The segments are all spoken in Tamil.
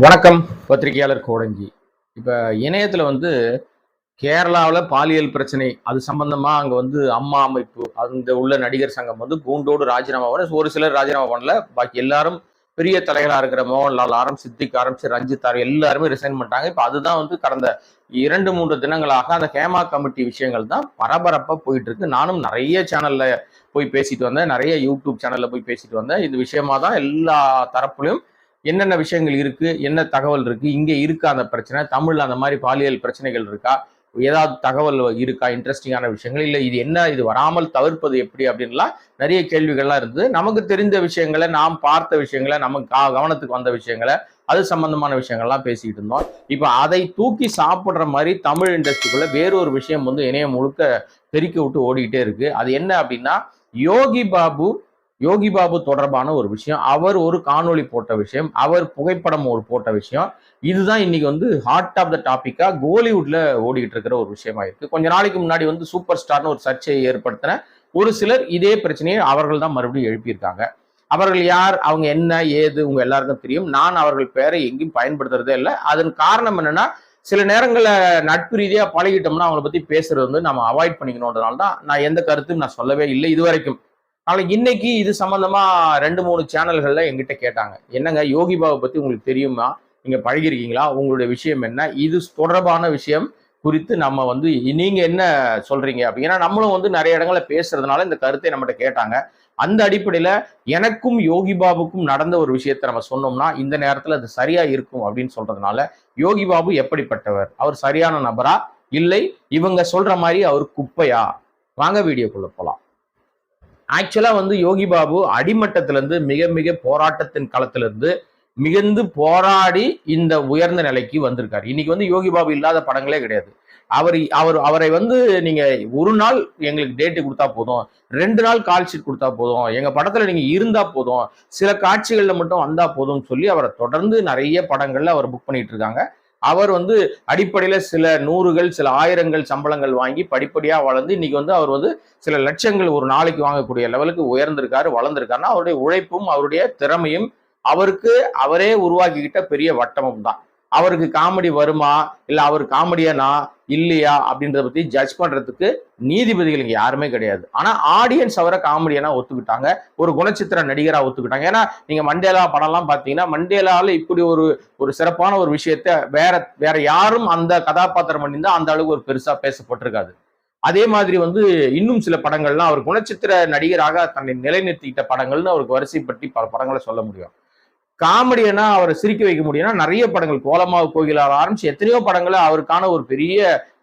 வணக்கம். பத்திரிகையாளர் கோடங்கி இப்போ இணையத்தில் வந்து கேரளாவில் பாலியல் பிரச்சனை அது சம்பந்தமாக அங்கே வந்து அம்மா அமைப்பு அந்த உள்ள நடிகர் சங்கம் வந்து கூண்டோடு ராஜினாமா பண்ண ஒரு சிலர் ராஜினாமா பண்ணல. பாக்கி எல்லாரும் பெரிய தலைகளாக இருக்கிற மோகன்லால் ஆரம்பிச்சு சித்திக் ஆரம்பிச்சு ரஞ்சித் ஆர். எல்லாருமே ரிசைன் பண்ணிட்டாங்க. இப்போ அதுதான் வந்து கடந்த இரண்டு மூன்று தினங்களாக அந்த ஹேமா கமிட்டி விஷயங்கள் தான் பரபரப்பாக போயிட்டு இருக்கு. நானும் நிறைய சேனலில் போய் பேசிட்டு வந்தேன். நிறைய யூடியூப் சேனலில் போய் பேசிட்டு வந்தேன். இந்த விஷயமா தான் எல்லா தரப்புலையும் என்னென்ன விஷயங்கள் இருக்கு? என்ன தகவல் இருக்கு? இங்கே இருக்கா அந்த பிரச்சனை? தமிழ்ல அந்த மாதிரி பாலியல் பிரச்சனைகள் இருக்கா? ஏதாவது தகவல் இருக்கா? இன்ட்ரெஸ்டிங்கான விஷயங்கள்? இல்லை இது என்ன? இது வராமல் தவிர்ப்பது எப்படி? அப்படின்லாம் நிறைய கேள்விகள்லாம் இருந்தது. நமக்கு தெரிந்த விஷயங்களை நாம் பார்த்த விஷயங்களை நமக்கு கா- கவனத்துக்கு வந்த விஷயங்களை அது சம்பந்தமான விஷயங்கள்லாம் பேசிக்கிட்டு இருந்தோம். இப்போ அதை தூக்கி சாப்பிட்ற மாதிரி தமிழ் இண்டஸ்ட்ரிக்குள்ள வேறொரு விஷயம் வந்து இணையம் முழுக்க பெருக்கி விட்டு ஓடிக்கிட்டே இருக்கு. அது என்ன அப்படின்னா யோகி பாபு யோகி பாபு தொடர்பான ஒரு விஷயம் அவர் ஒரு காணொளி போட்ட விஷயம் அவர் புகைப்படம் ஒரு போட்ட விஷயம். இதுதான் இன்னைக்கு வந்து ஹார்ட் ஆஃப் த டாபிக்கா கோலிவுட்ல ஓடிக்கிட்டு இருக்கிற ஒரு விஷயமா இருக்கு. கொஞ்ச நாளைக்கு முன்னாடி வந்து சூப்பர் ஸ்டார்னு ஒரு சர்ச்சையை ஏற்படுத்தின ஒரு சிலர் இதே பிரச்சனையை அவர்கள் தான் மறுபடியும் எழுப்பியிருக்காங்க. அவர்கள் யார் அவங்க என்ன ஏது உங்க எல்லாருக்கும் தெரியும். நான் அவர்கள் பெயரை எங்கேயும் பயன்படுத்துறதே இல்லை. அதன் காரணம் என்னன்னா சில நேரங்களில் நட்பு ரீதியாக பழகிட்டோம்னா அவங்கள பத்தி பேசுறது வந்து நம்ம அவாய்ட் பண்ணிக்கணுன்றதுனால தான் நான் எந்த கருத்தும் நான் சொல்லவே இல்லை இது வரைக்கும் ஆனால் இன்னைக்கு இது சம்பந்தமா ரெண்டு மூணு சேனல்கள்ல எங்கிட்ட கேட்டாங்க. என்னங்க யோகி பாபு பத்தி உங்களுக்கு தெரியுமா? நீங்க பழகிருக்கீங்களா? உங்களுடைய விஷயம் என்ன? இது தொடர்பான விஷயம் குறித்து நம்ம வந்து நீங்க என்ன சொல்றீங்க? அப்படின்னா நம்மளும் வந்து நிறைய இடங்களில் பேசுறதுனால இந்த கருத்தை நம்மகிட்ட கேட்டாங்க. அந்த அடிப்படையில எனக்கும் யோகி பாபுக்கும் நடந்த ஒரு விஷயத்தை நம்ம சொன்னோம்னா இந்த நேரத்துல அது சரியா இருக்கும் அப்படின்னு சொல்றதுனால யோகி பாபு எப்படிப்பட்டவர்? அவர் சரியான நபரா? இல்லை இவங்க சொல்ற மாதிரி அவர் குப்பையா? வாங்க வீடியோக்குள்ள போலாம். ஆக்சுவலாக வந்து யோகி பாபு அடிமட்டத்திலேருந்து மிக மிக போராட்டத்தின் களத்துலேருந்து மிகுந்து போராடி இந்த உயர்ந்த நிலைக்கு வந்திருக்காரு. இன்னைக்கு வந்து யோகி பாபு இல்லாத படங்களே கிடையாது. அவர் அவர் அவரை வந்து நீங்க ஒரு நாள் எங்களுக்கு டேட்டு கொடுத்தா போதும். ரெண்டு நாள் கால் ஷீட் கொடுத்தா போதும். எங்க படத்துல நீங்க இருந்தா போதும். சில காட்சிகள்ல மட்டும் வந்தா போதும்னு சொல்லி அவரை தொடர்ந்து நிறைய படங்கள்ல அவர் புக் பண்ணிட்டு இருக்காங்க. அவர் வந்து அடிப்படையில் சில நூறுகள் சில ஆயிரங்கள் சம்பளங்கள் வாங்கி படிப்படியாக வளர்ந்து இன்னைக்கு வந்து அவர் வந்து சில லட்சங்கள் ஒரு நாளைக்கு வாங்கக்கூடிய லெவலுக்கு உயர்ந்திருக்காரு வளர்ந்திருக்காருன்னா அவருடைய உழைப்பும் அவருடைய திறமையும் அவருக்கு அவரே உருவாக்கிக்கிட்ட பெரிய வட்டமும் தான். அவருக்கு காமெடி வருமா? இல்லை அவர் காமெடியானா இல்லையா? அப்படின்றத பத்தி ஜட்ஜ் பண்றதுக்கு நீதிபதிகள் இங்க யாருமே கிடையாது. ஆனா ஆடியன்ஸ் அவரை காமெடியனா ஒத்துக்கிட்டாங்க. ஒரு குணச்சித்திர நடிகரா ஒத்துக்கிட்டாங்க. ஏன்னா நீங்க மண்டேலா படம்லாம் பாத்தீங்கன்னா மண்டேலால இப்படி ஒரு ஒரு சிறப்பான ஒரு விஷயத்த வேற வேற யாரும் அந்த கதாபாத்திரம் பண்ணியிருந்தா அந்த அளவுக்கு ஒரு பெருசா பேசப்பட்டிருக்காது. அதே மாதிரி வந்து இன்னும் சில படங்கள்லாம் அவர் குணச்சித்திர நடிகராக தன்னை நிலைநிறுத்திக்கிட்ட படங்கள்னு அவருக்கு வரிசைப்பட்டி பல படங்களை சொல்ல முடியும். காமெடியனா அவரை சிரிக்க வைக்க முடியும்னா நிறைய படங்கள். கோலமாவு கோகிலால் ஆரம்பிச்சு எத்தனையோ படங்களை அவருக்கான ஒரு பெரிய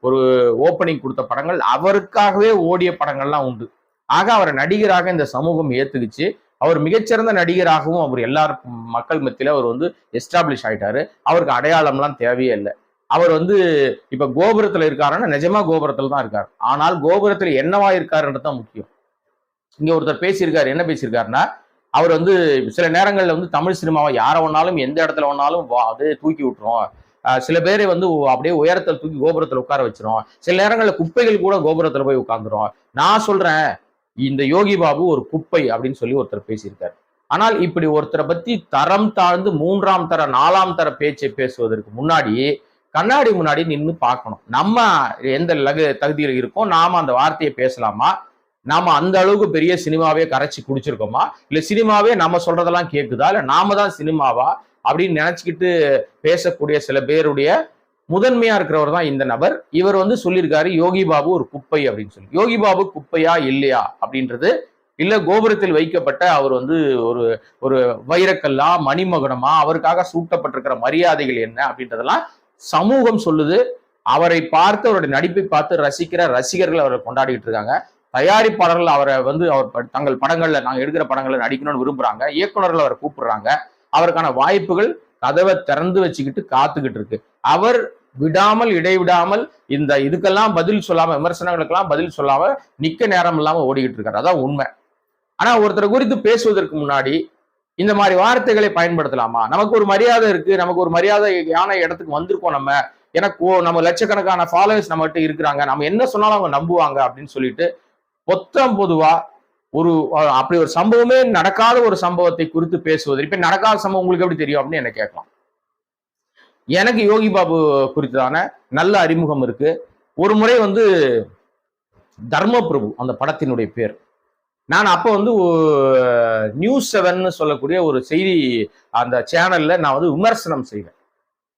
ஒரு ஓப்பனிங் கொடுத்த படங்கள். அவருக்காகவே ஓடிய படங்கள்லாம் உண்டு. ஆக அவரை நடிகராக இந்த சமூகம் ஏத்துக்குச்சு. அவர் மிகச்சிறந்த நடிகராகவும் அவர் எல்லார் மக்கள் மத்தியில அவர் வந்து எஸ்டாப்ளிஷ் ஆயிட்டாரு. அவருக்கு அடையாளம்லாம் தேவையே இல்லை. அவர் வந்து இப்ப கோபுரத்துல இருக்காருன்னா நிஜமா கோபுரத்துல தான் இருக்கார். ஆனால் கோபுரத்துல என்னவா இருக்காருன்றது தான் முக்கியம். இங்க ஒருத்தர் பேசியிருக்காரு. என்ன பேசியிருக்காருன்னா அவர் வந்து சில நேரங்களில் வந்து தமிழ் சினிமாவை யாரை வேணாலும் எந்த இடத்துல வேணாலும் வா- தூக்கி விட்டுரும். சில பேரை வந்து அப்படியே உயரத்தில் தூக்கி கோபுரத்தில் உட்கார வச்சிரும். சில நேரங்களில் குப்பைகள் கூட கோபுரத்தில் போய் உட்காந்துரும் நான் சொல்றேன் இந்த யோகி பாபு ஒரு குப்பை அப்படின்னு சொல்லி ஒருத்தர் பேசியிருக்காரு. ஆனால் இப்படி ஒருத்தரை பத்தி தரம் தாழ்ந்து மூன்றாம் தர நாலாம் தர பேச்சை பேசுவதற்கு முன்னாடி கண்ணாடி முன்னாடி நின்று பார்க்கணும். நம்ம எந்த லகு தகுதியில் இருக்கோம் நாம அந்த வார்த்தையை பேசலாமா? நாம அந்த அளவுக்கு பெரிய சினிமாவே கரைச்சி குடிச்சிருக்கோமா இல்ல சினிமாவே நம்ம சொல்றதெல்லாம் கேக்குதா? இல்ல நாம தான் சினிமாவா? அப்படின்னு நினைச்சுக்கிட்டு பேசக்கூடிய சில பேருடைய முதன்மையா இருக்கிறவர் தான் இந்த நபர். இவர் வந்து சொல்லியிருக்காரு யோகி பாபு ஒரு குப்பை அப்படின்னு சொல்லி. யோகி பாபு குப்பையா இல்லையா? அப்படின்றது இல்ல கோபுரத்தில் வைக்கப்பட்ட அவர் வந்து ஒரு ஒரு வைரக்கல்லா மணிமகுடமா அவருக்காக சூட்டப்பட்டிருக்கிற மரியாதைகள் என்ன அப்படின்றதெல்லாம் சமூகம் சொல்லுது. அவரை பார்த்து அவருடைய நடிப்பை பார்த்து ரசிக்கிற ரசிகர்கள் அவரை கொண்டாடிட்டு இருக்காங்க. தயாரிப்பாளர்கள் அவரை வந்து அவர் ப- தங்கள் படங்கள்ல நாங்கள் எடுக்கிற படங்கள்ல நடிக்கணும்னு விரும்புறாங்க. இயக்குநர்கள் அவரை கூப்பிடுறாங்க. அவருக்கான வாய்ப்புகள் கதவை திறந்து வச்சுக்கிட்டு காத்துக்கிட்டு இருக்கு. அவர் விடாமல் இடைவிடாமல் இந்த இதுக்கெல்லாம் பதில் சொல்லாம விமர்சனங்களுக்கெல்லாம் பதில் சொல்லாம நிக்க நேரம் இல்லாம ஓடிக்கிட்டு இருக்காரு. அதான் உண்மை. ஆனா ஒருத்தரை குறித்து பேசுவதற்கு முன்னாடி இந்த மாதிரி வார்த்தைகளை பயன்படுத்தலாமா? நமக்கு ஒரு மரியாதை இருக்கு. நமக்கு ஒரு மரியாதையான இடத்துக்கு வந்திருக்கோம் நம்ம. எனக்கு நம்ம லட்சக்கணக்கான ஃபாலோவர்ஸ் நம்மகிட்ட இருக்கிறாங்க. நம்ம என்ன சொன்னாலும் அவங்க நம்புவாங்க அப்படின்னு சொல்லிட்டு பொத்தம் பொதுவா ஒரு அப்படி ஒரு சம்பவமே நடக்காத ஒரு சம்பவத்தை குறித்து பேசுவது. இப்ப நடக்காத சம்பவம் உங்களுக்கு எப்படி தெரியும் அப்படின்னு என்ன கேட்கலாம். எனக்கு யோகி பாபு குறித்தான நல்ல அறிமுகம் இருக்கு. ஒரு முறை வந்து தர்மபிரபு அந்த படத்தினுடைய பேர். நான் அப்போ வந்து நியூஸ் செவன் சொல்லக்கூடிய ஒரு செய்தி அந்த சேனல்ல நான் வந்து விமர்சனம் செய்வேன்.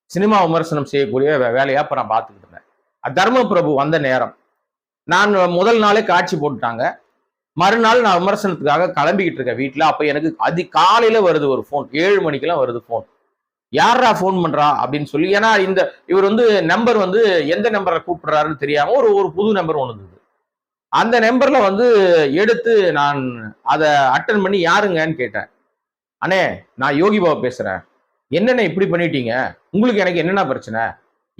சினிமா விமர்சனம் செய்யக்கூடிய வே- இப்போ நான் பார்த்துக்கிட்டு இருந்தேன். தர்மபிரபு வந்த நேரம். நான் முதல் நாளே காட்சி போட்டுட்டாங்க. மறுநாள் நான் விமர்சனத்துக்காக கிளம்பிக்கிட்டு இருக்கேன் வீட்டில் அப்போ எனக்கு அதி காலையில் வருது ஒரு ஃபோன் ஏழு மணிக்கெல்லாம் வருது ஃபோன் யாரா ஃபோன் பண்ணுறா அப்படின்னு சொல்லி ஏன்னா இந்த இவர் வந்து நம்பர் வந்து எந்த நம்பரை கூப்பிடுறாருன்னு தெரியாமல் ஒரு ஒரு புது நம்பர் ஒன்று இருந்தது அந்த நம்பரில் வந்து எடுத்து நான் அதை அட்டன் பண்ணி யாருங்கன்னு கேட்டேன். அண்ணே நான் யோகி பாபா பேசுகிறேன் என்னென்ன இப்படி பண்ணிட்டீங்க? உங்களுக்கு எனக்கு என்னென்ன பிரச்சனை?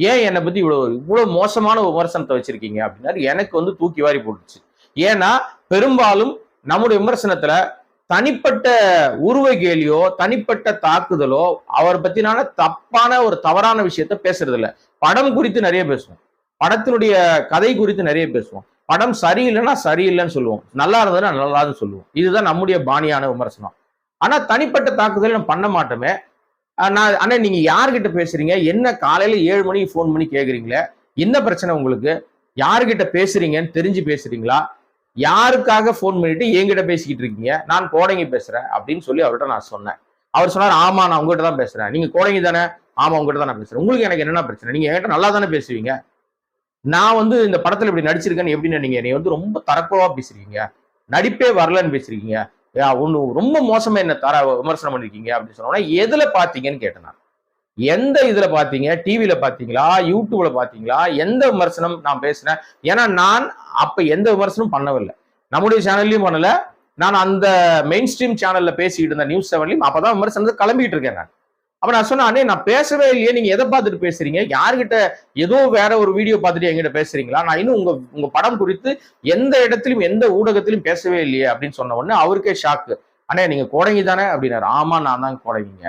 ஏன் என்னை பத்தி இவ்வளவு இவ்வளவு மோசமான விமர்சனத்தை வச்சிருக்கீங்க அப்படின்னா எனக்கு வந்து தூக்கி வாரி போட்டுச்சு ஏன்னா பெரும்பாலும் நம்முடைய விமர்சனத்துல தனிப்பட்ட உருவ கேலியோ தனிப்பட்ட தாக்குதலோ அவரை பத்தினால தப்பான ஒரு தவறான விஷயத்த பேசுறது இல்ல படம் குறித்து நிறைய பேசுவோம். படத்தினுடைய கதை குறித்து நிறைய பேசுவோம். படம் சரியில்லைன்னா சரியில்லைன்னு சொல்லுவோம். நல்லா இருந்ததுன்னா நல்லாதுன்னு சொல்லுவோம். இதுதான் நம்முடைய பாணியான விமர்சனம். ஆனா தனிப்பட்ட தாக்குதல் நம்ம பண்ண மாட்டோமே. நான் அண்ணா நீங்க யார்கிட்ட பேசுறீங்க? என்ன காலையில ஏழு மணிக்கு ஃபோன் பண்ணி கேக்குறீங்களே? என்ன பிரச்சனை உங்களுக்கு? யாருக்கிட்ட பேசுறீங்கன்னு தெரிஞ்சு பேசுறீங்களா? யாருக்காக ஃபோன் பண்ணிட்டு என்கிட்ட பேசிக்கிட்டு இருக்கீங்க? நான் கோடங்கி பேசுறேன் அப்படின்னு சொல்லி அவர்கிட்ட நான் சொன்னேன். அவர் சொன்னார் ஆமா நான் உங்ககிட்ட தான் பேசுறேன். நீங்க கோடங்கி தானே? ஆமா உங்ககிட்ட தான் நான் பேசுறேன். உங்களுக்கு எனக்கு என்னென்ன பிரச்சனை? நீங்க என்கிட்ட நல்லா தானே பேசுவீங்க? நான் வந்து இந்த படத்துல இப்படி நடிச்சிருக்கேன்னு எப்படின்னு நீங்க என்னை வந்து ரொம்ப தரக்குறவா பேசுறீங்க? நடிப்பே வரலன்னு பேசுறீங்க. யா, ரொம்ப மோசமா என்ன தர விமர்சனம் பண்ணிருக்கீங்க அப்படின்னு சொன்னோன்னா எதுல பாத்தீங்கன்னு கேட்டேன் நான். எந்த இதுல பாத்தீங்க? டிவியில பாத்தீங்களா? யூடியூப்ல பாத்தீங்களா? எந்த விமர்சனம் நான் பேசினேன்? ஏன்னா நான் அப்ப எந்த விமர்சனம் பண்ணவில்லை. நம்முடைய சேனல்லையும் பண்ணல. நான் அந்த மெயின் ஸ்ட்ரீம் சேனல்ல பேசிக்கிட்டு இருந்த நியூஸ் செவன்லையும் அப்பதான் விமர்சனத்தை கிளம்பிட்டு இருக்கேன் நான். அப்ப நான் சொன்னேன் அண்ணே நான் பேசவே இல்லையே நீங்க எதை பார்த்துட்டு பேசுறீங்க? யார்கிட்ட ஏதோ வேற ஒரு வீடியோ பார்த்துட்டு என்கிட்ட பேசுறீங்களா? நான் இன்னும் உங்க உங்க படம் குறித்து எந்த இடத்திலும் எந்த ஊடகத்திலும் பேசவே இல்லையே அப்படின்னு சொன்ன உடனே அவருக்கே ஷாக்கு அண்ணே நீங்க கோடங்கி தானே? அப்படின்னாரு. ஆமா நான் தான் கோடங்கிங்க.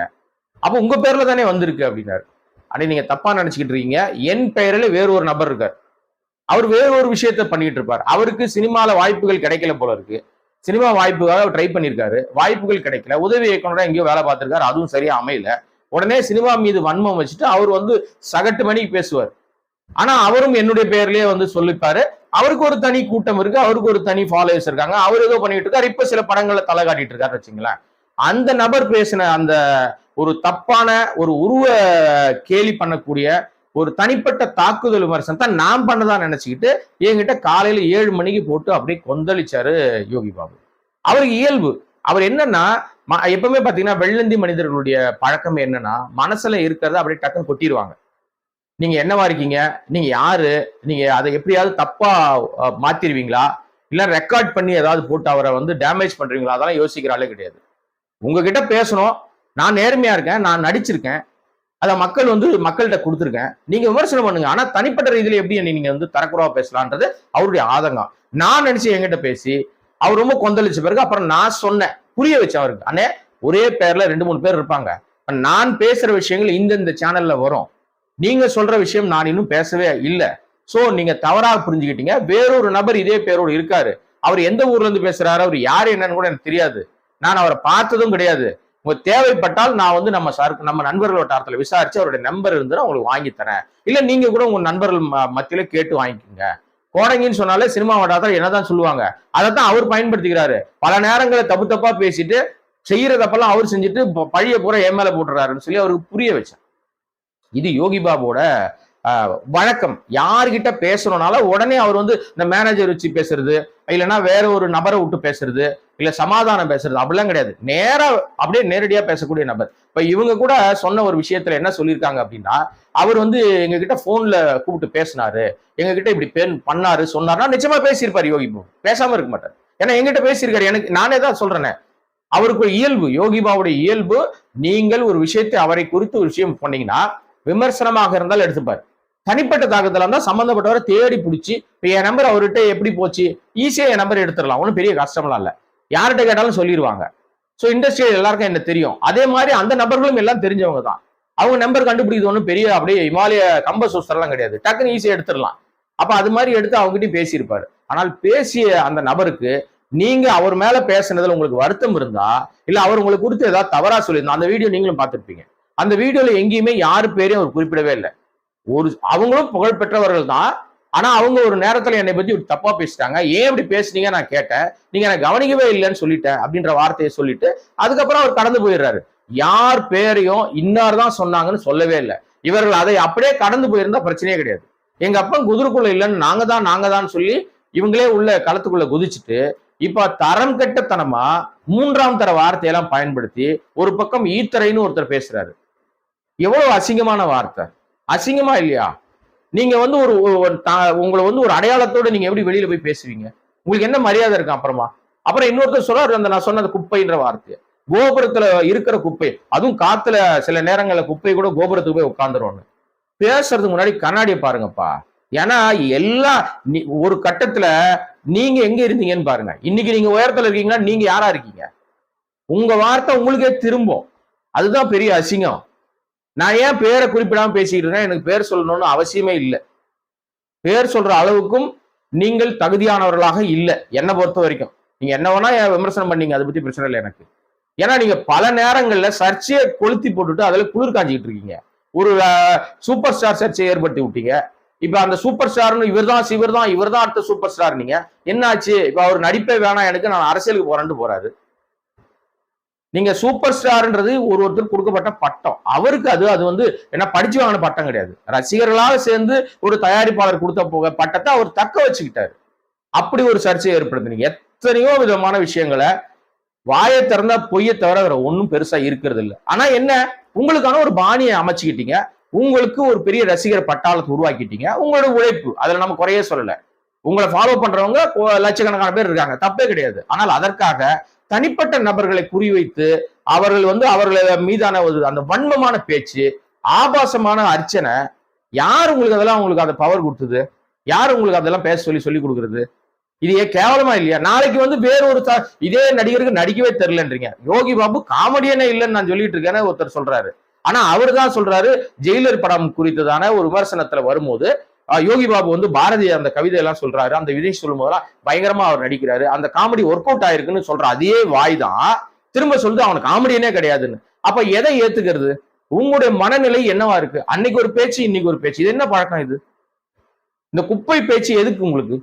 அப்போ உங்க பேர்ல தானே வந்திருக்கு அப்படின்னாரு. அண்ணே நீங்க தப்பா நினைச்சுக்கிட்டு இருக்கீங்க. என் பெயரில் வேறு ஒரு நபர் இருக்கார். அவர் வேற ஒரு விஷயத்த பண்ணிட்டு இருப்பார். அவருக்கு சினிமால வாய்ப்புகள் கிடைக்கல போல இருக்கு. சினிமா வாய்ப்புக்காக ட்ரை பண்ணியிருக்காரு வாய்ப்புகள் கிடைக்கல. உதவி இயக்குனராக எங்கேயோ வேலை பார்த்திருக்காரு. அதுவும் சரியா அமையல. உடனே சினிமா மீது வன்மம் வச்சுட்டு அவர் வந்து சகட்டு மணிக்கு பேசுவார். ஆனா அவரும் என்னுடைய பெயர்லயே வந்து சொல்லிப்பாரு. அவருக்கு ஒரு தனி கூட்டம் இருக்கு அவருக்கு ஒரு தனி ஃபாலோவர்ஸ் இருக்காங்க. அவர் ஏதோ பண்ணிட்டு இருக்காரு. இப்ப சில படங்களை தலை காட்டிட்டு இருக்காரு வச்சுங்களேன் அந்த நபர் பேசின அந்த ஒரு தப்பான ஒரு உருவ கேலி பண்ணக்கூடிய ஒரு தனிப்பட்ட தாக்குதல் விமர்சனத்தை நான் பண்ணதா நினைச்சுக்கிட்டு என்கிட்ட காலையில ஏழு மணிக்கு போட்டு அப்படியே கொந்தளிச்சாரு யோகி பாபு. அவருக்கு இயல்பு. அவர் என்னன்னா ம- எப்பவுமே பாத்தீங்கன்னா வெள்ளந்தி மனிதர்களுடைய பழக்கம் என்னன்னா மனசுல இருக்கிறத அப்படியே டக்குன்னு கொட்டிடுவாங்க நீங்க என்னவா இருக்கீங்க? நீங்க யாரு? நீங்க அதை எப்படியாவது தப்பா மாத்திருவீங்களா? இல்ல ரெக்கார்ட் பண்ணி ஏதாவது போட்டு அவரை வந்து டேமேஜ் பண்றீங்களா? அதெல்லாம் யோசிக்கிற ஆளே கிடையாது. உங்ககிட்ட பேசணும். நான் நேர்மையா இருக்கேன். நான் நடிச்சிருக்கேன். அதை மக்கள் வந்து மக்கள்கிட்ட கொடுத்துருக்கேன். நீங்க விமர்சனம் பண்ணுங்க. ஆனா தனிப்பட்ட ரீதியில எப்படி என்னை நீங்க வந்து தரக்குறவா பேசலான்றது அவருடைய ஆதங்கம். நான் நினைச்சு என்கிட்ட பேசி அவர் ரொம்ப கொந்தளிச்ச பிறகு அப்புறம் நான் சொன்னேன். புரிய வச்சேன் அவருக்கு அண்ணே ஒரே பேர்ல ரெண்டு மூணு பேர் இருப்பாங்க. நான் பேசுற விஷயங்கள் இந்தந்த சேனல்ல வரும். நீங்க சொல்ற விஷயம் நான் இன்னும் பேசவே இல்லை. சோ நீங்க தவறாக புரிஞ்சுக்கிட்டீங்க. வேறொரு நபர் இதே பேரோடு இருக்காரு. அவர் எந்த ஊர்ல இருந்து பேசுறாரு? அவர் யாரு என்னன்னு கூட எனக்கு தெரியாது. நான் அவரை பார்த்ததும் கிடையாது. உங்க தேவைப்பட்டால் நான் வந்து நம்ம சார் நம்ம நண்பர்கள் வட்டாரத்தில் விசாரிச்சு அவருடைய நம்பர் இருந்துன்னா உங்களுக்கு வாங்கி தரேன். இல்ல நீங்க கூட உங்க நண்பர்கள் ம- மத்தியில கேட்டு வாங்கிக்கோங்க. கோடங்கின்னு சொன்னாலே சினிமா வட்டாரத்தில் என்னதான் சொல்லுவாங்க? அதைத்தான் அவர் பயன்படுத்திக்கிறாரு. பல நேரங்களை தப்பு தப்பா பேசிட்டு செய்யற தப்பெல்லாம் அவர் செஞ்சுட்டு பழைய பழிய பூரா என் மேல போட்டுறாருன்னு சொல்லி அவருக்கு புரிய வச்சேன் இது யோகி பாபுவோட வழக்கம். யார்கிட்ட பேசணும்னால உடனே அவர் வந்து இந்த மேனேஜர் வச்சு பேசுறது இல்லைன்னா வேற ஒரு நபரை விட்டு பேசுறது இல்ல சமாதானம் பேசுறது அப்படிலாம் கிடையாது. நேரா அப்படியே நேரடியா பேசக்கூடிய நபர். இப்ப இவங்க கூட சொன்ன ஒரு விஷயத்துல என்ன சொல்லியிருக்காங்க அப்படின்னா அவர் வந்து எங்க கிட்ட போன்ல கூப்பிட்டு பேசினாரு. எங்க கிட்ட இப்படி பேன் பண்ணாரு சொன்னாருன்னா நிச்சயமா பேசியிருப்பாரு யோகி பாபு. பேசாம இருக்க மாட்டார். ஏன்னா எங்கிட்ட பேசியிருக்காரு. எனக்கு நானே தான் சொல்றேனே. அவருக்கு இயல்பு யோகி பாபுடைய இயல்பு நீங்கள் ஒரு விஷயத்தை அவரை குறித்து ஒரு விஷயம் பண்ணீங்கன்னா விமர்சனமாக இருந்தால் எடுத்துப்பார். தனிப்பட்ட தாக்கத்தில் இருந்தால் சம்மந்தப்பட்டவரை தேடி பிடிச்சி இப்போ என் நம்பர் அவர்கிட்ட எப்படி போச்சு ஈஸியாக என் நம்பர் எடுத்துடலாம். ஒன்றும் பெரிய கஷ்டம்லாம் இல்லை. யார்கிட்ட கேட்டாலும் சொல்லிடுவாங்க ஸோ இண்டஸ்ட்ரியில் எல்லாருக்கும் என்ன தெரியும்? அதே மாதிரி அந்த நபர்களும் எல்லாம் தெரிஞ்சவங்க தான். அவங்க நம்பர் கண்டுபிடிக்கிறது ஒன்றும் பெரிய அப்படியே இமாலய கம்ப சூஸ்தரெல்லாம் கிடையாது. டக்குன்னு ஈஸியாக எடுத்துடலாம். அப்போ அது மாதிரி எடுத்து அவங்ககிட்டயும் பேசியிருப்பாரு. ஆனால் பேசிய அந்த நபருக்கு நீங்க அவர் மேல பேசுனதுல உங்களுக்கு வருத்தம் இருந்தா இல்ல அவர் உங்களுக்கு கொடுத்து ஏதாவது தவறா சொல்லியிருந்தா அந்த வீடியோ நீங்களும் பார்த்துருப்பீங்க. அந்த வீடியோல எங்கேயுமே யாரு பேரையும் அவர் குறிப்பிடவே இல்லை. ஒரு அவங்களும் புகழ் பெற்றவர்கள் தான். ஆனா அவங்க ஒரு நேரத்துல என்னை பத்தி ஒரு தப்பா பேசிட்டாங்க. ஏன் இப்படி பேசுனீங்க? நான் கேட்டேன். நீங்க எனக்கு கவனிக்கவே இல்லைன்னு சொல்லிட்டேன் அப்படின்ற வார்த்தையை சொல்லிட்டு அதுக்கப்புறம் அவர் கடந்து போயிடுறாரு. யார் பேரையும் இன்னார் தான் சொன்னாங்கன்னு சொல்லவே இல்லை. இவர்கள் அதை அப்படியே கடந்து போயிருந்தா பிரச்சனையே கிடையாது. எங்க அப்பன் குதிரைக்குள்ள இல்லைன்னு நாங்க தான் நாங்க தான் சொல்லி இவங்களே உள்ள களத்துக்குள்ள குதிச்சுட்டு இப்ப தரம் கெட்டத்தனமா மூன்றாம் தர வார்த்தையெல்லாம் பயன்படுத்தி ஒரு பக்கம் ஈத்தரைன்னு ஒருத்தர் பேசுறாரு. எவ்வளவு அசிங்கமான வார்த்தை. அசிங்கமா இல்லையா? நீங்க வந்து ஒரு உங்களை வந்து ஒரு அடையாளத்தோட நீங்க எப்படி வெளியில போய் பேசுவீங்க? உங்களுக்கு என்ன மரியாதை இருக்கும் அப்புறமா? அப்புறம் இன்னொருத்தர் சொல்றாரு அந்த நான் சொன்ன அந்த குப்பைன்ற வார்த்தை கோபுரத்துல இருக்கிற குப்பை அதுவும் காத்துல சில நேரங்கள்ல குப்பை கூட கோபுரத்துக்கு போய் உட்காந்துருவாங்க பேசுறதுக்கு முன்னாடி கண்ணாடியை பாருங்கப்பா. ஏன்னா எல்லா ஒரு கட்டத்துல நீங்க எங்க இருந்தீங்கன்னு பாருங்க. இன்னைக்கு நீங்க உயரத்துல இருக்கீங்கன்னா நீங்க யாரா இருக்கீங்க? உங்க வார்த்தை உங்களுக்கே திரும்பும். அதுதான் பெரிய அசிங்கம். நான் ஏன் பேரை குறிப்பிடாம பேசிக்கிட்டு இருக்கேன்? எனக்கு பேர் சொல்லணும்னு அவசியமே இல்லை. பேர் சொல்ற அளவுக்கும் நீங்கள் தகுதியானவர்களாக இல்லை என்னை பொறுத்த வரைக்கும். நீங்க என்ன வேணா என் விமர்சனம் பண்ணீங்க? அதை பத்தி பிரச்சனை இல்லை எனக்கு. ஏன்னா நீங்க பல நேரங்கள்ல சர்ச்சையை கொளுத்தி போட்டுட்டு அதுல குளிர் காஞ்சிக்கிட்டு இருக்கீங்க. ஒரு சூப்பர் ஸ்டார் சர்ச்சையை ஏற்படுத்தி விட்டீங்க. இப்ப அந்த சூப்பர் ஸ்டார்னு இவர் தான் சிவர் தான் இவர் தான் அடுத்த சூப்பர் ஸ்டார் நீங்க. என்னாச்சு? இப்ப அவர் நடிப்பே வேணாம் எனக்கு நான் அரசியலுக்கு போறேன்ட்டு போறாரு. நீங்க சூப்பர் ஸ்டார்ன்றது ஒரு ஒருத்தர் கொடுக்கப்பட்ட பட்டம். அவருக்கு அது அது வந்து என்ன படிச்சு வாங்கின பட்டம் கிடையாது. ரசிகர்களாக சேர்ந்து ஒரு தயாரிப்பாளர் கொடுத்த போக பட்டத்தை அவர் தக்க வச்சுக்கிட்டாரு. அப்படி ஒரு சர்ச்சையை ஏற்படுத்தினீங்க. எத்தனையோ விதமான விஷயங்களை வாயை திறந்தா பொய்யை தவிர வேற ஒன்றும் பெருசா இருக்கிறது இல்லை ஆனா என்ன? உங்களுக்கான ஒரு பாணியை அமைச்சுக்கிட்டீங்க. உங்களுக்கு ஒரு பெரிய ரசிகர் பட்டாளத்தை உருவாக்கிட்டீங்க. உங்களோட உழைப்பு அதுல நம்ம குறையே சொல்லல. உங்களை ஃபாலோ பண்றவங்க லட்சக்கணக்கான பேர் இருக்காங்க. தப்பே கிடையாது. ஆனால் அதற்காக தனிப்பட்ட நபர்களை குறிவைத்து அவர்கள் வந்து அவர்கள் மீதான ஒரு அந்த வன்மமான பேச்சு ஆபாசமான அர்ச்சனை யார் உங்களுக்கு அதெல்லாம் உங்களுக்கு அந்த பவர் கொடுத்தது? யார் உங்களுக்கு அதெல்லாம் பேச சொல்லி சொல்லி கொடுக்குறது? இது ஏன் கேவலமா இல்லையா? நாளைக்கு வந்து வேற ஒரு இதே நடிகருக்கு நடிக்கவே தெரியலன்றீங்க. யோகி பாபு காமெடியனே இல்லைன்னு நான் சொல்லிட்டு இருக்கேன்னு ஒருத்தர் சொல்றாரு. ஆனா அவர் தான் சொல்றாரு ஜெயிலர் படம் குறித்ததான ஒரு விமர்சனத்துல வரும்போது யோகி பாபு வந்து பாரதி அந்த கவிதை எல்லாம் சொல்றாரு. அந்த விதை சொல்லும் போதெல்லாம் பயங்கரமா அவர் நடிக்கிறாரு. அந்த காமெடி ஒர்க் அவுட் ஆயிருக்குன்னு சொல்ற அதே வாய் தான் திரும்ப சொல்லுது அவனுக்கு காமெடியனே கிடையாதுன்னு. அப்ப எதை ஏத்துக்கிறது? உங்களுடைய மனநிலை என்னவா இருக்கு? அன்னைக்கு ஒரு பேச்சு இன்னைக்கு ஒரு பேச்சு. இது என்ன பழக்கம் இது? இந்த குப்பை பேச்சு எதுக்கு உங்களுக்கு?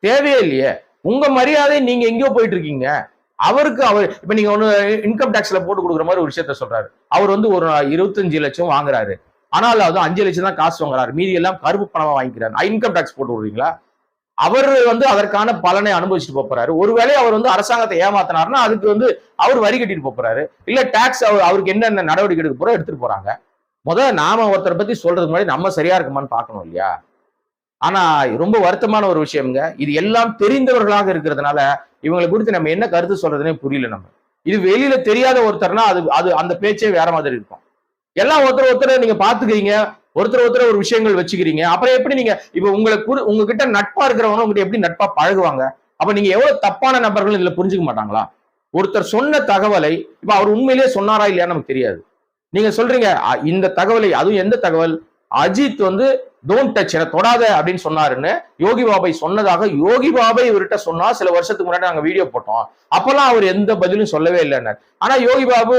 தேவையே இல்லையே. உங்க மரியாதை நீங்க எங்கேயோ போயிட்டு இருக்கீங்க அவருக்கு அவர் இப்ப நீங்க ஒண்ணு இன்கம் டேக்ஸ்ல போட்டு கொடுக்குற மாதிரி ஒரு விஷயத்த சொல்றாரு. அவர் வந்து ஒரு இருபத்தஞ்சு லட்சம் வாங்குறாரு. ஆனால் அது அஞ்சு லட்சம் தான் காசு வாங்குறாரு. மீதி எல்லாம் கருப்பு பணமா வாங்கிக்கிறாரு. இன்கம் டாக்ஸ் போட்டு விடுறீங்களா? அவர் வந்து அதற்கான பலனை அனுபவிச்சுட்டு போறாரு. ஒருவேளை அவர் வந்து அரசாங்கத்தை ஏமாத்தினார்னா அதுக்கு வந்து அவர் வரி கட்டிட்டு போறாரு. இல்ல டாக்ஸ் அவருக்கு என்னென்ன நடவடிக்கை எடுக்க போறோம் எடுத்துட்டு போறாங்க. முதல்ல நாம ஒருத்தரை பத்தி சொல்றதுக்கு முன்னாடி நம்ம சரியா இருக்குமான்னு பார்க்கணும் இல்லையா? ஆனா ரொம்ப வருத்தமான ஒரு விஷயம்ங்க. இது எல்லாம் தெரிந்தவர்களாக இருக்கிறதுனால இவங்களை குறித்து நம்ம என்ன கருத்து சொல்றதுன்னே புரியல நம்ம. இது வெளியில தெரியாத ஒருத்தர்னா அது அது அந்த பேச்சே வேற மாதிரி இருக்கும். எல்லாம் ஒருத்தர் ஒருத்தர் நீங்க பாத்துக்கிறீங்க ஒருத்தர் ஒருத்தர் ஒரு விஷயங்கள் வச்சுக்கிறீங்க. அப்புறம் எப்படி நீங்க இப்ப உங்களை உங்ககிட்ட நட்பா இருக்கிறவங்க உங்ககிட்ட எப்படி நட்பா பழகுவாங்க? அப்ப நீங்க எவ்வளவு தப்பான நபர்கள் இதுல புரிஞ்சுக்க மாட்டாங்களா? ஒருத்தர் சொன்ன தகவலை இப்ப அவர் உண்மையிலேயே சொன்னாரா இல்லையா நமக்கு தெரியாது. நீங்க சொல்றீங்க அ, இந்த தகவலை அதுவும் எந்த தகவல்? அஜித் வந்து டோன்ட் டச் என தொடாத அப்படின்னு சொன்னாருன்னு யோகி பாபை சொன்னதாக யோகி பாபை இவர்கிட்ட சொன்னா சில வருஷத்துக்கு முன்னாடி நாங்க வீடியோ போட்டோம். அப்பெல்லாம் அவர் எந்த பதிலும் சொல்லவே இல்லைன்னார். ஆனா யோகி பாபு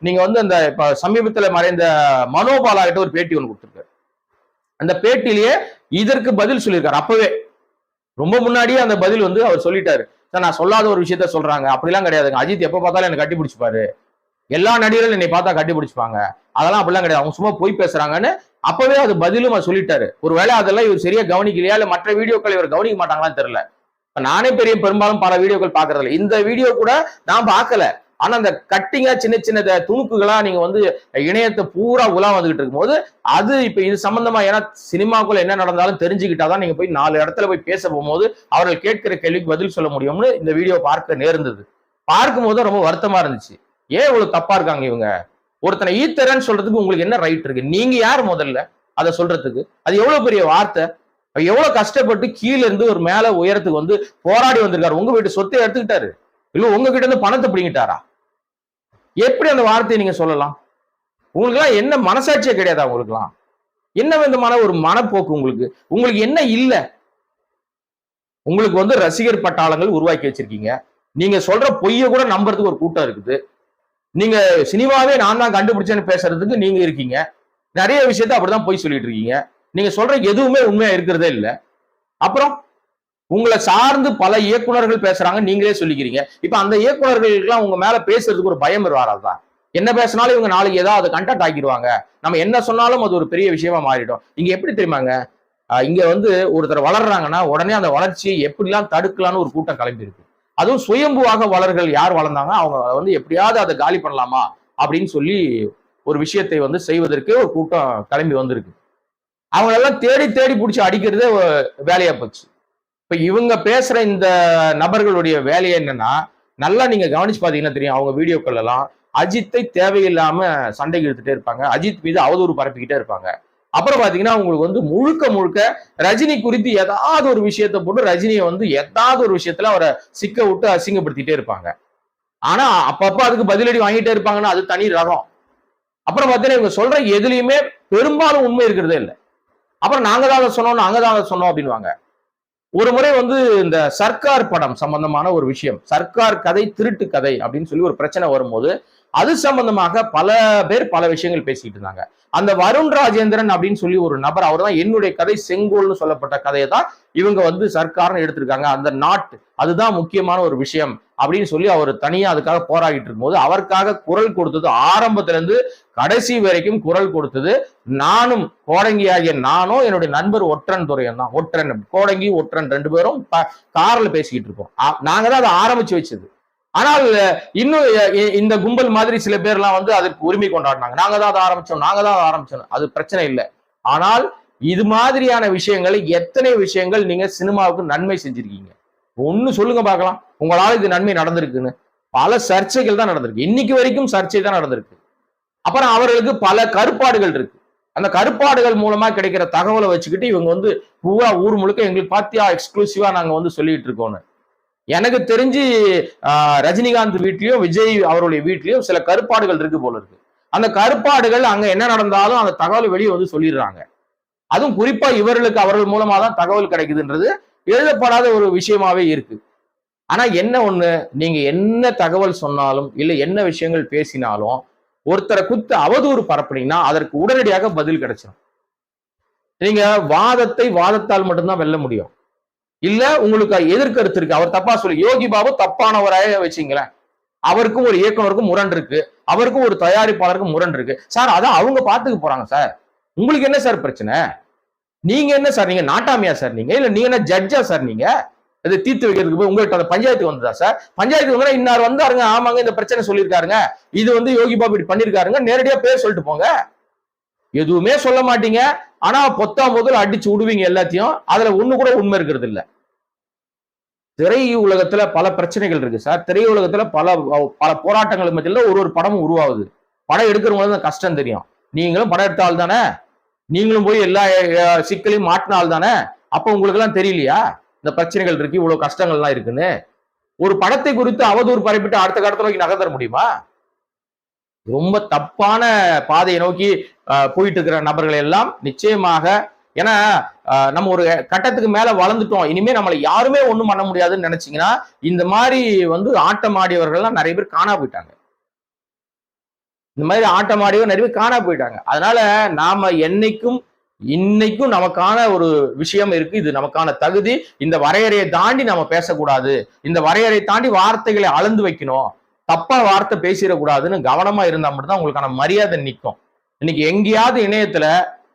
நீங்க வந்து அந்த இப்ப சமீபத்துல மறைந்த மனோபாலா கிட்ட ஒரு பேட்டி ஒன்று கொடுத்துருக்காரு. அந்த பேட்டிலேயே இதற்கு பதில் சொல்லியிருக்காரு. அப்பவே. ரொம்ப முன்னாடியே அந்த பதில் வந்து அவர் சொல்லிட்டாரு. சார் நான் சொல்லாத ஒரு விஷயத்த சொல்றாங்க. அப்படிலாம் கிடையாதுங்க. அஜித் எப்ப பார்த்தாலும் எனக்கு கட்டி பிடிச்சிப்பாரு எல்லா நடிகர்களும் என்னை பார்த்தா கட்டி பிடிச்சிப்பாங்க அதெல்லாம் அப்படிலாம் கிடையாது. அவங்க சும்மா போய் பேசுறாங்கன்னு அப்பவே அது பதிலும் அவர் சொல்லிட்டாரு. ஒருவேளை அதெல்லாம் இவர் சரியா கவனிக்கலையா இல்ல மற்ற வீடியோக்கள் இவர் கவனிக்க மாட்டாங்களான்னு தெரியல. நானே பெரிய பெரும்பாலும் பல வீடியோக்கள் பாக்குறது இந்த வீடியோ கூட நான் பார்க்கல ஆனா அந்த கட்டிங்கா சின்ன சின்ன துணுக்குகளா நீங்க வந்து இணையத்தை பூரா உலா வந்துகிட்டு இருக்கும்போது அது இப்ப இது சம்பந்தமா ஏன்னா சினிமாக்குள்ள என்ன நடந்தாலும் தெரிஞ்சுக்கிட்டாதான் நீங்க போய் நாலு இடத்துல போய் பேச போகும்போது அவர்கள் கேட்கிற கேள்விக்கு பதில் சொல்ல முடியும்னு இந்த வீடியோ பார்க்க நேர்ந்தது. பார்க்கும்போது ரொம்ப வருத்தமா இருந்துச்சு. ஏன் இவ்வளவு தப்பா இருக்காங்க இவங்க? ஒருத்தனை ஈத்தரன்னு சொல்றதுக்கு உங்களுக்கு என்ன ரைட் இருக்கு? நீங்க யார் முதல்ல? அதை சொல்றதுக்கு. அது எவ்வளவு பெரிய வார்த்தை? எவ்வளவு கஷ்டப்பட்டு கீழ இருந்து ஒரு மேல உயரத்துக்கு வந்து போராடி வந்திருக்காரு. உங்க வீட்டு சொத்தை எடுத்துக்கிட்டாரு. இல்ல உங்ககிட்ட இருந்து பணத்தை பிடிங்கிட்டாரா? எப்படி அந்த வார்த்தையை நீங்க சொல்லலாம்? உங்களுக்குலாம் என்ன மனசாட்சியே கிடையாதா உங்களுக்குலாம் என்ன விதமான ஒரு மனப்போக்கு உங்களுக்கு? உங்களுக்கு என்ன இல்ல? உங்களுக்கு வந்து ரசிகர் பட்டாளங்கள் உருவாக்கி வச்சிருக்கீங்க. நீங்க சொல்ற பொய்ய கூட நம்புறதுக்கு ஒரு கூட்டம் இருக்குது. நீங்க சினிமாவே நான் தான் கண்டுபிடிச்சேன்னு பேசுறதுக்கு நீங்க இருக்கீங்க. நிறைய விஷயத்த அப்படிதான் போய் சொல்லிட்டு இருக்கீங்க. நீங்க சொல்ற எதுவுமே உண்மையா இருக்கிறதே இல்ல. அப்புறம் உங்களை சார்ந்து பல இயக்குனர்கள் பேசுறாங்க நீங்களே சொல்லிக்கிறீங்க. இப்ப அந்த இயக்குநர்களுக்கெல்லாம் உங்க மேல பேசுறதுக்கு ஒரு பயம் வராதான் என்ன பேசினாலும் இவங்க நாளைக்கு ஏதாவது கண்டக்ட் ஆக்கிடுவாங்க. நம்ம என்ன சொன்னாலும் அது ஒரு பெரிய விஷயமா மாறிடும். இங்க எப்படி தெரியுமாங்க? இங்க வந்து ஒருத்தர் வளர்றாங்கன்னா உடனே அந்த வளர்ச்சியை எப்படிலாம் தடுக்கலாம்னு ஒரு கூட்டம் கிளம்பி இருக்கு அதுவும் சுயம்புவாக வளர்கள் யார் வளர்ந்தாங்க அவங்க வந்து எப்படியாவது அதை காலி பண்ணலாமா அப்படின்னு சொல்லி ஒரு விஷயத்தை வந்து செய்வதற்கு ஒரு கூட்டம் கிளம்பி வந்திருக்கு. அவங்க எல்லாம் தேடி தேடி பிடிச்சி அடிக்கிறதே வேலையா போச்சு. இப்ப இவங்க பேசுற இந்த நபர்களுடைய வேலையை என்னன்னா நல்லா நீங்க கவனிச்சு பாத்தீங்கன்னா தெரியும் அவங்க வீடியோக்கள் எல்லாம் அஜித்தை தேவையில்லாம சண்டைக்கு இழுத்துட்டே இருப்பாங்க. அஜித் மீது அவதூறு பரப்பிக்கிட்டே இருப்பாங்க. அப்புறம் பாத்தீங்கன்னா உங்களுக்கு வந்து முழுக்க முழுக்க ரஜினி குறித்து ஏதாவது ஒரு விஷயத்தை போட்டு ரஜினியை வந்து ஏதாவது ஒரு விஷயத்துல அவரை சிக்க விட்டு அசிங்கப்படுத்திட்டே இருப்பாங்க. ஆனா அப்பப்ப அதுக்கு பதிலடி வாங்கிட்டே இருப்பாங்கன்னா அது தனி ரகம். அப்புறம் பார்த்தீங்கன்னா இவங்க சொல்ற எதுலையுமே பெரும்பாலும் உண்மை இருக்கிறதே இல்லை. அப்புறம் நாங்க தான் அதை சொன்னோம் நாங்க தான் அதை சொன்னோம் அப்படின்வாங்க ஒரு முறை வந்து இந்த சர்க்கார் படம் சம்பந்தமான ஒரு விஷயம் சர்க்கார் கதை திருட்டு கதை அப்படின்னு சொல்லி ஒரு பிரச்சனை வரும்போது அது சம்பந்தமாக பல பேர் பல விஷயங்கள் பேசிட்டு இருந்தாங்க. அந்த வருண் ராஜேந்திரன் அப்படின்னு சொல்லி ஒரு நபர் அவர் தான் என்னுடைய கதை செங்கோல்னு சொல்லப்பட்ட கதையை தான் இவங்க வந்து சர்க்கார்னு எடுத்திருக்காங்க. அந்த நாட் அதுதான் முக்கியமான ஒரு விஷயம் அப்படின்னு சொல்லி அவர் தனியா அதுக்காக போராடிட்டு இருக்கும்போது அவருக்காக குரல் கொடுத்தது ஆரம்பத்துல இருந்து கடைசி வரைக்கும் குரல் கொடுத்தது நானும் கோடங்கி ஆகிய நானும் என்னுடைய நண்பர் ஒற்றன் துறையன் தான். ஒற்றன் கோடங்கி ஒற்றன் ரெண்டு பேரும் கார்ல பேசிக்கிட்டு இருக்கோம். நாங்க தான் அதை ஆரம்பிச்சு வச்சது. ஆனால் இன்னும் இந்த கும்பல் மாதிரி சில பேர்லாம் வந்து அதற்கு உரிமை கொண்டாடினாங்க. நாங்க தான் அதை ஆரம்பிச்சோம் நாங்க தான் அதை ஆரம்பிச்சோம். அது பிரச்சனை இல்லை. ஆனால் இது மாதிரியான விஷயங்களை எத்தனை விஷயங்கள் நீங்க சினிமாவுக்கு நன்மை செஞ்சிருக்கீங்க? ஒன்னு சொல்லுங்க பார்க்கலாம். உங்களால இது நன்மை நடந்திருக்குன்னு. பல சர்ச்சைகள் தான் நடந்திருக்கு. இன்னைக்கு வரைக்கும் சர்ச்சை தான் நடந்திருக்கு. அப்புறம் அவர்களுக்கு பல கருப்பாடுகள் இருக்கு. அந்த கருப்பாடுகள் மூலமா கிடைக்கிற தகவலை வச்சுக்கிட்டு இவங்க வந்து பூரா ஊர் முழுக்க எங்களுக்கு பாத்தியா எக்ஸ்க்ளூசிவா நாங்க வந்து சொல்லிட்டு இருக்கோம்னு. எனக்கு தெரிஞ்சு ரஜினிகாந்த் வீட்லயும் விஜய் அவருடைய வீட்லயும் சில கருப்பாடுகள் இருக்கு போல இருக்கு. அந்த கருப்பாடுகள் அங்க என்ன நடந்தாலும் அந்த தகவல் வெளியே வந்து சொல்லிடுறாங்க. அதுவும் குறிப்பா இவர்களுக்கு அவர்கள் மூலமா தான் தகவல் கிடைக்குதுன்றது எழுதப்படாத ஒரு விஷயமாவே இருக்கு. ஆனா என்ன ஒண்ணு நீங்க என்ன தகவல் சொன்னாலும் இல்ல என்ன விஷயங்கள் பேசினாலும் ஒருத்தரை குத்து அவதூறு பரப்புனீங்கன்னா அதற்கு உடனடியாக பதில் கிடைச்சிடும் நீங்க வாதத்தை வாதத்தால் மட்டும்தான் வெல்ல முடியும். இல்ல உங்களுக்கு எதிர்கருத்து இருக்கு. அவர் தப்பா சொல்லி. யோகி பாபு தப்பானவராக வச்சுங்களேன். அவருக்கும் ஒரு இயக்குனருக்கும் முரண் இருக்கு. அவருக்கும் ஒரு தயாரிப்பாளருக்கும் முரண் இருக்கு. சார் அதான் அவங்க பாத்துக்க போறாங்க சார். உங்களுக்கு என்ன சார் பிரச்சனை? நீங்க என்ன சார்? நீங்க நாட்டாமையா சார் நீங்க? இல்ல நீங்க என்ன ஜட்ஜா சார் நீங்க? அது தீர்த்து வைக்கிறதுக்கு போய் உங்கள்கிட்ட அந்த பஞ்சாயத்து வந்ததா சார்? பஞ்சாயத்து வந்தா இன்னார் வந்தாருங்க ஆமாங்க இந்த பிரச்சனை சொல்லியிருக்காருங்க. இது வந்து யோகி பாபு இப்படி பண்ணிருக்காருங்க நேரடியா பேர் சொல்லிட்டு போங்க. எதுவுமே சொல்ல மாட்டீங்க. ஆனா பொத்தாம் முதல் அடிச்சு விடுவீங்க எல்லாத்தையும். அதுல ஒண்ணு கூட உண்மை இருக்கிறது இல்ல. திரை உலகத்துல பல பிரச்சனைகள் இருக்கு சார். திரை உலகத்துல பல பல போராட்டங்கள் மத்தியில ஒரு ஒரு படமும் உருவாகுது. படம் எடுக்கிறவங்களுக்கு தான் கஷ்டம் தெரியும். நீங்களும் படம் எடுத்த ஆள் தானே நீங்களும் போய் எல்லா சிக்கலையும் மாட்டின ஆள் தானே அப்ப உங்களுக்கு எல்லாம் தெரியலையா? இந்த பிரச்சனைகள் இருக்கு இவ்வளவு கஷ்டங்கள்லாம் இருக்குன்னு. ஒரு படத்தை குறித்து அவதூறு பரப்பிட்டு அடுத்த காலத்துல நோக்கி நகர்த்தர முடியுமா? ரொம்ப தப்பான பாதையை நோக்கி போயிட்டு இருக்கிற நபர்கள் எல்லாம் நிச்சயமாக ஏன்னா நம்ம ஒரு கட்டத்துக்கு மேல வளர்ந்துட்டோம். இனிமே நம்மளை யாருமே ஒண்ணும் பண்ண முடியாதுன்னு நினைச்சீங்கன்னா இந்த மாதிரி வந்து ஆட்டம் ஆடியவர்கள்லாம் நிறைய பேர் காணா போயிட்டாங்க. இந்த மாதிரி ஆட்டம் ஆடியவர் நிறைய பேர் காணா போயிட்டாங்க. அதனால நாம என்னைக்கும் இன்னைக்கும் நமக்கான ஒரு விஷயம் இருக்கு. இது நமக்கான தகுதி. இந்த வரையறையை தாண்டி நம்ம பேசக்கூடாது. இந்த வரையறை தாண்டி வார்த்தைகளை அளந்து வைக்கணும். தப்பா வார்த்தை பேசிடக்கூடாதுன்னு கவனமா இருந்தா மட்டும்தான் உங்களுக்கான மரியாதை நிற்கும் இன்னைக்கு எங்கேயாவது இணையத்துல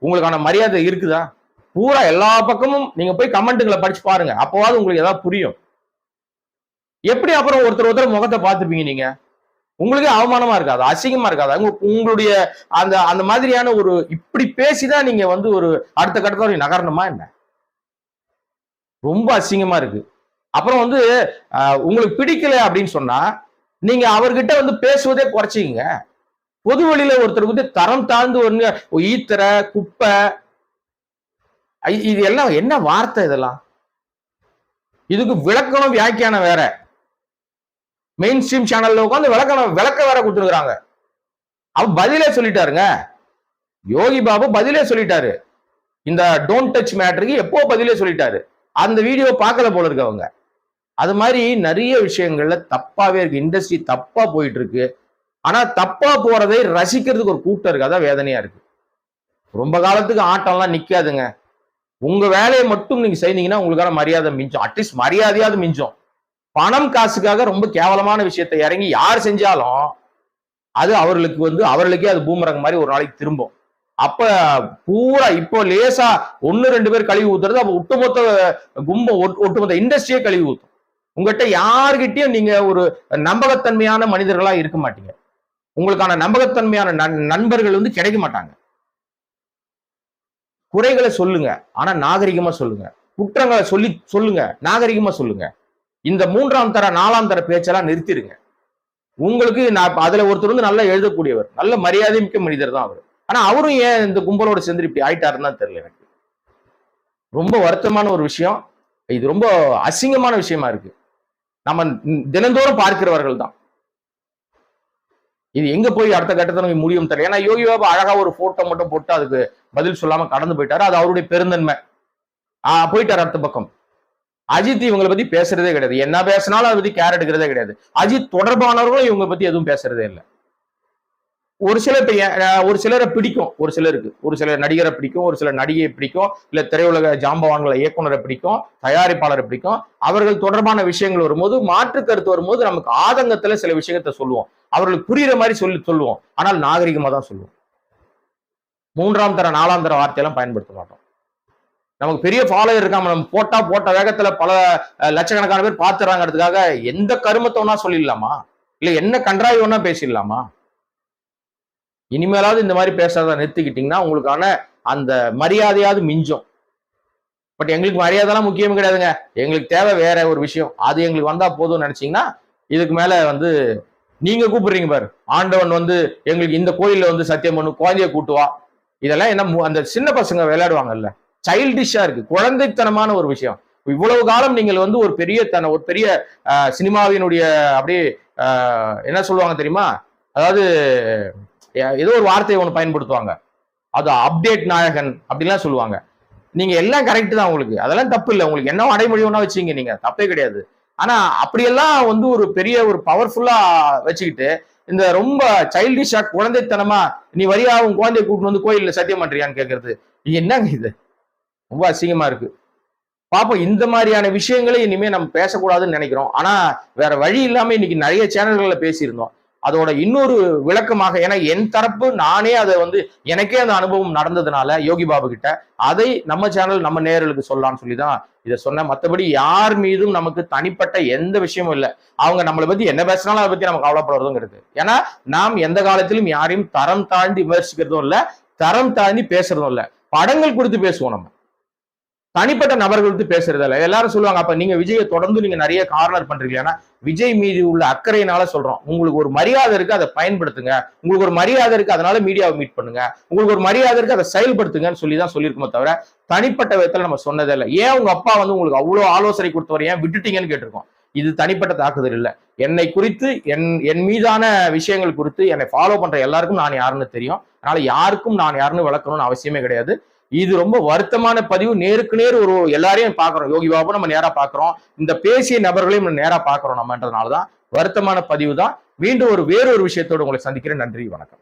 உங்களுக்கான மரியாதை இருக்குதா? பூரா எல்லா பக்கமும் நீங்க போய் கமெண்ட்டுகளை படிச்சு பாருங்க. அப்போவாது உங்களுக்கு ஏதாவது புரியும். எப்படி அப்புறம் ஒருத்தர் ஒருத்தர் முகத்தை பார்த்துப்பீங்க நீங்க? உங்களுக்கே அவமானமா இருக்காது அசிங்கமா இருக்காது. உங்களுடைய அந்த அந்த மாதிரியான ஒரு இப்படி பேசிதான் நீங்க வந்து ஒரு அடுத்த கட்டத்துல நகரணுமா என்ன? ரொம்ப அசிங்கமா இருக்கு. அப்புறம் வந்து உங்களுக்கு பிடிக்கல அப்படின்னு சொன்னா நீங்க அவர்கிட்ட வந்து பேசுவதே குறைச்சிங்க பொது வழியில ஒருத்தருக்கு வந்து தரம் தாழ்ந்து ஒண்ணு ஈத்தரை குப்பை ஐ- இது எல்லாம் என்ன வார்த்தை இதெல்லாம்? இதுக்கு விளக்கணும் வியாக்கியானம் வேற. மெயின் ஸ்ட்ரீம் சேனல்ல உட்காந்து விளக்கணும் விளக்க வேற கொடுத்துருக்காங்க அவர் பதிலே சொல்லிட்டாருங்க. யோகி பாபு பதிலே சொல்லிட்டாரு. இந்த டோன்ட் டச் மேட்டருக்கு எப்போ பதிலே சொல்லிட்டாரு. அந்த வீடியோ பார்க்கல போல இருக்கு அவங்க. அது மாதிரி நிறைய விஷயங்கள்ல தப்பாவே இருக்கு. இண்டஸ்ட்ரி தப்பா போயிட்டு இருக்கு ஆனா தப்பா போறதை ரசிக்கிறதுக்கு ஒரு கூட்டம் இருக்கு. அதான் வேதனையா இருக்கு. ரொம்ப காலத்துக்கு ஆட்டம்லாம் நிக்காதுங்க. உங்க வேலையை மட்டும் நீங்க செய்தீங்கன்னா உங்களுக்கான மரியாதை மிஞ்சும். அட்லீஸ்ட் மரியாதையாவது மிஞ்சும். பணம் காசுக்காக ரொம்ப கேவலமான விஷயத்தை இறங்கி யார் செஞ்சாலும் அது அவர்களுக்கு வந்து அவர்களுக்கே அது பூமரங்க மாதிரி ஒரு நாளைக்கு திரும்பும். அப்ப பூரா இப்போ லேசா ஒன்னு ரெண்டு பேர் கழுவி ஊத்துறது அப்ப ஒட்டுமொத்த கும்பம் ஒட்டு- ஒட்டுமொத்த இண்டஸ்ட்ரியே கழுவி ஊத்தும். உங்ககிட்ட யாருகிட்டயும் நீங்க ஒரு நம்பகத்தன்மையான மனிதர்களா இருக்க மாட்டீங்க. உங்களுக்கான நம்பகத்தன்மையான நண்பர்கள் வந்து கிடைக்க மாட்டாங்க. குறைகளை சொல்லுங்க ஆனா நாகரிகமா சொல்லுங்க. குற்றங்களை சொல்லி சொல்லுங்க நாகரிகமா சொல்லுங்க. இந்த மூன்றாம் தர நாலாம் தர பேச்செல்லாம் நிறுத்திடுங்க. உங்களுக்கு நான் அதுல ஒருத்தர் வந்து நல்லா எழுதக்கூடியவர் நல்ல மரியாதை மிக்க மனிதர் தான் அவர். ஆனா அவரும் ஏன் இந்த கும்பலோட சேர்ந்து இப்படி ஆயிட்டாருன்னு தான் தெரியல எனக்கு. ரொம்ப வருத்தமான ஒரு விஷயம். இது ரொம்ப அசிங்கமான விஷயமா இருக்கு. நம்ம தினந்தோறும் பார்க்கிறவர்கள் தான் இது எங்க போய் அடுத்த கட்டத்துல போய் முடியும் தெரியல. ஏன்னா யோகி பாபா அழகா ஒரு போட்டோ மட்டும் போட்டு அதுக்கு பதில் சொல்லாம கடந்து போயிட்டாரு. அது அவருடைய பெருந்தன்மை. ஆஹ் போயிட்டாரு அடுத்த பக்கம். அஜித் இவங்களை பத்தி பேசுறதே கிடையாது. என்ன பேசினாலும் அதை பத்தி கேர் எடுக்கிறதே கிடையாது. அஜித் தொடர்பானவர்களும் இவங்க பத்தி எதுவும் பேசுறதே இல்லை. ஒரு சில இப்ப ஒரு சிலரை பிடிக்கும். ஒரு சிலருக்கு. ஒரு சில நடிகரை பிடிக்கும். ஒரு சில நடிகையை பிடிக்கும். இல்ல திரையுலக ஜாம்பவான்களை இயக்குனரை பிடிக்கும். தயாரிப்பாளரை பிடிக்கும். அவர்கள் தொடர்பான விஷயங்கள் வரும்போது மாற்று கருத்து வரும்போது நமக்கு ஆதங்கத்துல சில விஷயத்த சொல்லுவோம். அவர்களுக்கு புரியுற மாதிரி சொல்லி சொல்லுவோம். ஆனால் நாகரிகமா தான் சொல்லுவோம். மூன்றாம் தர நாலாம் தர வார்த்தையெல்லாம் பயன்படுத்த மாட்டோம். நமக்கு பெரிய ஃபாலோயர் இருக்காம நம்ம போட்டா போட்ட வேகத்துல பல லட்சக்கணக்கான பேர் பாத்துறாங்கிறதுக்காக எந்த கருமத்தை வேணா சொல்லிடலாமா? இல்ல என்ன கன்றாய் ஒன்னா பேசிடலாமா? இனிமேலாவது இந்த மாதிரி பேசாத நிறுத்திக்கிட்டீங்கன்னா உங்களுக்கான அந்த மரியாதையாவது மிஞ்சும். பட் எங்களுக்கு மரியாதைலாம் முக்கியம் கிடையாதுங்க. எங்களுக்கு தேவை வேற ஒரு விஷயம். அது எங்களுக்கு வந்தா போதும்னு நினைச்சீங்கன்னா இதுக்கு மேல வந்து நீங்க கூப்பிடுறீங்க பாரு. ஆண்டவன் வந்து எங்களுக்கு இந்த கோயில்ல வந்து சத்தியம் பண்ணு குழந்தைய கூட்டுவா இதெல்லாம் என்ன மு- அந்த சின்ன பசங்க விளையாடுவாங்கல்ல. சைல்டிஷா இருக்கு. குழந்தைத்தனமான ஒரு விஷயம். இவ்வளவு காலம் நீங்கள் வந்து ஒரு பெரிய தன ஒரு பெரிய சினிமாவினுடைய அப்படியே என்ன சொல்லுவாங்க தெரியுமா? அதாவது ஏதோ ஒரு வார்த்தையை ஒன்று பயன்படுத்துவாங்க. அது அப்டேட் நாயகன் அப்படின்லாம் சொல்லுவாங்க. நீங்க எல்லாம் கரெக்ட் தான் உங்களுக்கு. அதெல்லாம் தப்பு இல்லை. உங்களுக்கு என்ன அடைமொழி ஒன்றா வச்சீங்க நீங்க. தப்பே கிடையாது. ஆனா அப்படியெல்லாம் வந்து ஒரு பெரிய ஒரு பவர்ஃபுல்லா வச்சுக்கிட்டு இந்த ரொம்ப சைல்டிஷா குழந்தைத்தனமா நீ வரியா? உன் குழந்தைய கூப்பிட்டு வந்து கோயில்ல சத்தியம் பண்றியான்னு கேட்கறது என்னங்க இது? ரொம்ப அசிங்கமா இருக்கு. பாப்போம் இந்த மாதிரியான விஷயங்களை இனிமே நம்ம பேசக்கூடாதுன்னு நினைக்கிறோம். ஆனா வேற வழி இல்லாம இன்னைக்கு நிறைய சேனல்கள்ல பேசியிருந்தோம். அதோட இன்னொரு விளக்கமாக ஏன்னா என் தரப்பு நானே அதை வந்து எனக்கே அந்த அனுபவம் நடந்ததுனால யோகி பாபு கிட்ட அதை நம்ம சேனல் நம்ம நேர்களுக்கு சொல்லலாம்னு சொல்லி தான் இதை சொன்னேன். மற்றபடி யார் மீதும் நமக்கு தனிப்பட்ட எந்த விஷயமும் இல்லை. அவங்க நம்மளை பத்தி என்ன பேசினாலும் அதை பத்தி நமக்கு கவலைப்படுறதும் கிடையாது. ஏன்னா நாம் எந்த காலத்திலும் யாரையும் தரம் தாழ்ந்து விமர்சிக்கிறதும் இல்லை தரம் தாழ்ந்து பேசுறதும் இல்லை. படங்கள் கொடுத்து பேசுவோம் நம்ம. தனிப்பட்ட நபர்கள் வந்து பேசுறது எல்லாரும் சொல்லுவாங்க அப்ப நீங்க விஜயை தொடர்ந்து நீங்க நிறைய கார்னர் பண்றீங்க. ஏன்னா விஜய் மீது உள்ள அக்கறையினால சொல்றோம். உங்களுக்கு ஒரு மரியாதை இருக்கு அதை பயன்படுத்துங்க. உங்களுக்கு ஒரு மரியாதை இருக்கு அதனால மீடியாவை மீட் பண்ணுங்க. உங்களுக்கு ஒரு மரியாதை இருக்கு அதை செயல்படுத்துங்கன்னு சொல்லி தான் சொல்லியிருக்கோமே தவிர தனிப்பட்ட விதத்துல நம்ம சொன்னதே இல்லை. ஏன் உங்க அப்பா வந்து உங்களுக்கு அவ்வளோ ஆலோசனை கொடுத்தவர் ஏன் விட்டுட்டீங்கன்னு கேட்டிருக்கோம். இது தனிப்பட்ட தாக்குதல் இல்லை. என்னை குறித்து என் என் மீதான விஷயங்கள் குறித்து என்னை ஃபாலோ பண்ற எல்லாருக்கும் நான் யாருன்னு தெரியும். அதனால யாருக்கும் நான் யாருன்னு விளக்கணும்னு அவசியமே கிடையாது. இது ரொம்ப வருத்தமான பதிவு. நேருக்கு நேர் ஒரு எல்லாரையும் பாக்குறோம் யோகி பாபு நம்ம நேரா பாக்குறோம் இந்த பேசிய நபர்களையும் நம்ம நேரா பாக்குறோம் நம்மன்றதுனாலதான் வருத்தமான பதிவு தான் மீண்டும் ஒரு வேறொரு விஷயத்தோடு உங்களை சந்திக்கிறேன். நன்றி வணக்கம்.